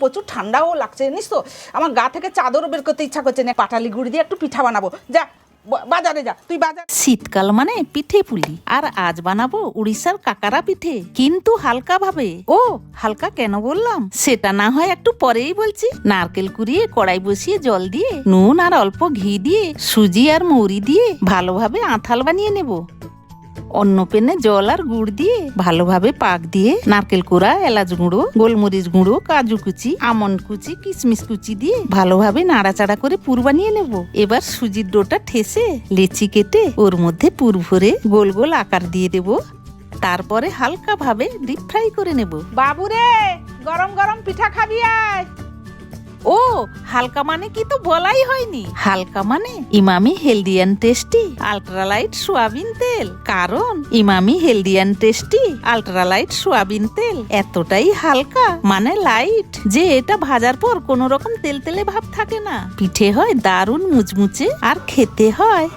প্রচুর ঠান্ডাও লাগছে, জানিস তো? আমার গা থেকে চাদরও বের করতে ইচ্ছা করছে না। পাটালি গুড়ি দিয়ে একটু পিঠা বানাবো। যা বাজারে যা, তুই বাজার। শীতকাল মানে পিঠে পুলি। আর আজ বানাবো উড়িষ্যার কাকারা পিঠে, কিন্তু হালকা ভাবে ও, হালকা কেন বললাম? সেটা না হয় একটু পরেই বলছি। নারকেল কুড়িয়ে কড়াই বসিয়ে জল দিয়ে, নুন আর অল্প ঘি দিয়ে, সুজি আর মৌরি দিয়ে ভালোভাবে আঁথাল বানিয়ে নেব। অন্য পেনে জল আর গুড় দিয়ে ভালোভাবে পাক দিয়ে নারকেল কোড়া, এলাচ গুঁড়ো, গোলমরিচ গুঁড়ো, কাজু কুচি আমন্ড কুচি কিশমিশ কুচি দিয়ে ভালোভাবে নাড়াচাড়া করে পুর বানিয়ে নেব। এবার সুজির ডোটা ঠেসে লেচি কেটে ওর মধ্যে পুর ভরে গোল গোল আকার দিয়ে দেব। তারপরে হালকা ভাবে ডিপ ফ্রাই করে নেব। বাবুরে, গরম গরম পিঠা খাবি আয়। ও, হালকা মানে কি তো বলাই হয়নি? হালকা মানে Emami healthy and tasty. Ultralight soybean তেল। কারণ Emami healthy and tasty, ultralight soybean তেল এতটাই হালকা মানে লাইট, যে এটা ভাজার পর কোনো রকম তেল তেলে ভাব থাকে না। পিঠে হয় দারুণ মুচমুচে আর খেতে হয়।